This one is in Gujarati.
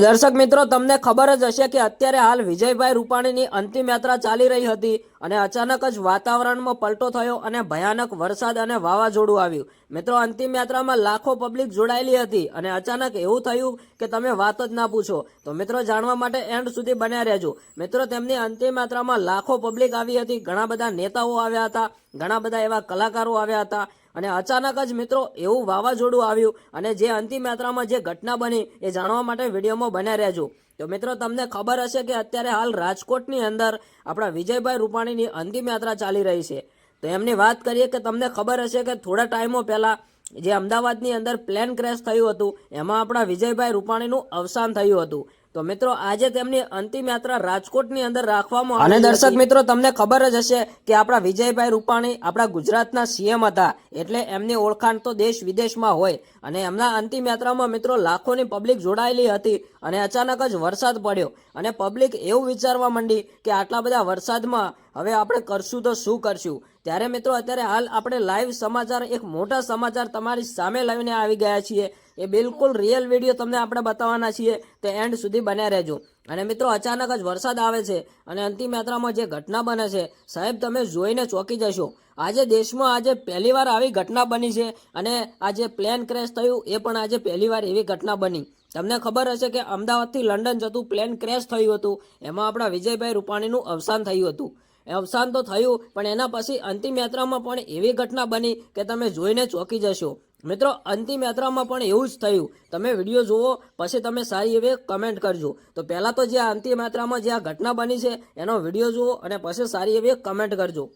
દર્શક મિત્રો, તમને ખબર જ હશે કે અત્યારે હાલ વિજયભાઈ રૂપાણીની અંતિમ યાત્રા ચાલી રહી હતી અને અચાનક જ વાતાવરણમાં પલટો થયો અને ભયાનક વરસાદ અને વાવાઝોડું આવ્યું. મિત્રો, અંતિમ યાત્રામાં લાખો પબ્લિક જોડાયેલી હતી અને અચાનક એવું થયું કે તમે વાત જ ના પૂછો. તો મિત્રો, જાણવા માટે એન્ડ સુધી બન્યા રહેજો. મિત્રો, તેમની અંતિમ યાત્રામાં લાખો પબ્લિક આવી હતી. ઘણા બધા નેતાઓ આવ્યા હતા, ઘણા બધા એવા કલાકારો આવ્યા હતા. અને અચાનક જ મિત્રો એવું વાવાઝોડું આવ્યું અને જે અંતિમ યાત્રામાં જે ઘટના બની એ જાણવા માટે વિડીયોમાં બન્યા રહેજો. તો મિત્રો તમને ખબર હશે કે અત્યારે હાલ રાજકોટની અંદર આપણા વિજયભાઈ રૂપાણીની અંતિમ યાત્રા ચાલી રહી છે. તો એમની વાત કરીએ કે તમને ખબર હશે કે થોડા ટાઈમો પહેલાં જે અમદાવાદની અંદર પ્લેન ક્રેશ થયું હતું, એમાં આપણા વિજયભાઈ રૂપાણીનું અવસાન થયું હતું. તો મિત્રો આજે તેમની અંતિમ યાત્રા રાજકોટની અંદર રાખવામાં અને દર્શક મિત્રો તમને ખબર જ હશે કે આપણા વિજયભાઈ રૂપાણી આપણા ગુજરાતના સીએમ હતા એટલે એમની ઓળખાણ તો દેશ વિદેશમાં હોય. અને એમના અંતિમ યાત્રામાં મિત્રો લાખોની પબ્લિક જોડાયેલી હતી અને અચાનક જ વરસાદ પડ્યો. અને પબ્લિક એવું વિચારવા માંડી કે આટલા બધા વરસાદમાં હવે આપણે કરશું તો શું કરશું? ત્યારે મિત્રો, અત્યારે હાલ આપણે લાઈવ સમાચાર, એક મોટા સમાચાર તમારી સામે લાવીને આવી ગયા છીએ. એ બિલકુલ રિયલ વીડિયો તમને આપણે બતાવવાના છીએ. તે એન્ડ સુધી બન્યા રહેજો. અને મિત્રો, અચાનક જ વરસાદ આવે છે અને અંતિમ યાત્રામાં જે ઘટના બને છે, સાહેબ, તમે જોઈને ચોંકી જશો. આજે દેશમાં આજે પહેલીવાર આવી ઘટના બની છે અને આ જે પ્લેન ક્રેશ થયું, એ પણ આજે પહેલીવાર એવી ઘટના બની. તમને ખબર હશે કે અમદાવાદથી લંડન જતું પ્લેન ક્રેશ થયું હતું. એમાં આપણા વિજયભાઈ રૂપાણીનું અવસાન થયું હતું. અવસાન તો થયું, પણ એના પછી અંતિમ યાત્રામાં પણ એવી ઘટના બની કે તમે જોઈને ચોંકી જશો. મિત્રો, અંતિમ યાત્રામાં પણ એવું જ થયું. તમે વીડિયો જુઓ, પછી તમે સારી એવી કમેન્ટ કરજો. તો પહેલાં તો જે અંતિમ યાત્રામાં જે આ ઘટના બની છે, એનો વીડિયો જુઓ અને પછી સારી એવી કમેન્ટ કરજો.